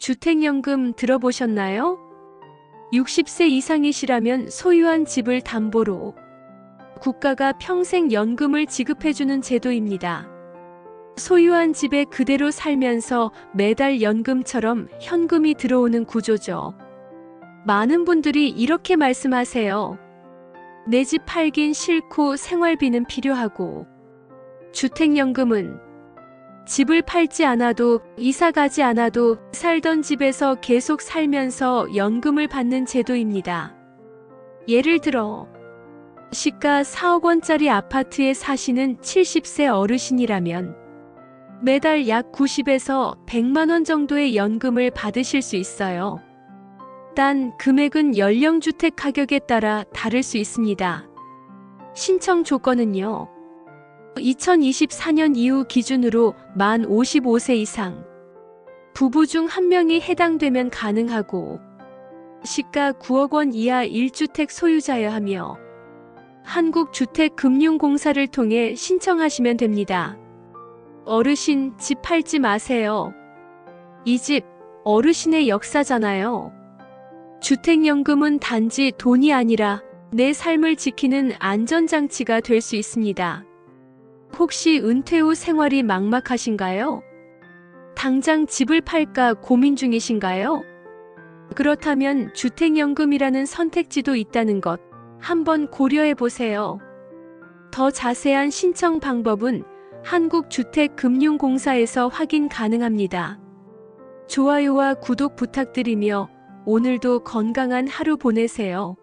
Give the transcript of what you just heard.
주택연금 들어보셨나요? 60세 이상이시라면 소유한 집을 담보로 국가가 평생 연금을 지급해주는 제도입니다. 소유한 집에 그대로 살면서 매달 연금처럼 현금이 들어오는 구조죠. 많은 분들이 이렇게 말씀하세요. 내 집 팔긴 싫고 생활비는 필요하고 주택연금은 집을 팔지 않아도 이사 가지 않아도 살던 집에서 계속 살면서 연금을 받는 제도입니다. 예를 들어 시가 4억 원짜리 아파트에 사시는 70세 어르신이라면 매달 약 90에서 100만 원 정도의 연금을 받으실 수 있어요. 단 금액은 연령주택 가격에 따라 다를 수 있습니다. 신청 조건은요. 2024년 이후 기준으로 만 55세 이상, 부부 중 한 명이 해당되면 가능하고, 시가 9억 원 이하 1주택 소유자여 하며, 한국주택금융공사를 통해 신청하시면 됩니다. 어르신 집 팔지 마세요. 이 집 어르신의 역사잖아요. 주택연금은 단지 돈이 아니라 내 삶을 지키는 안전장치가 될 수 있습니다. 혹시 은퇴 후 생활이 막막하신가요? 당장 집을 팔까 고민 중이신가요? 그렇다면 주택연금이라는 선택지도 있다는 것 한번 고려해 보세요. 더 자세한 신청 방법은 한국주택금융공사에서 확인 가능합니다. 좋아요와 구독 부탁드리며 오늘도 건강한 하루 보내세요.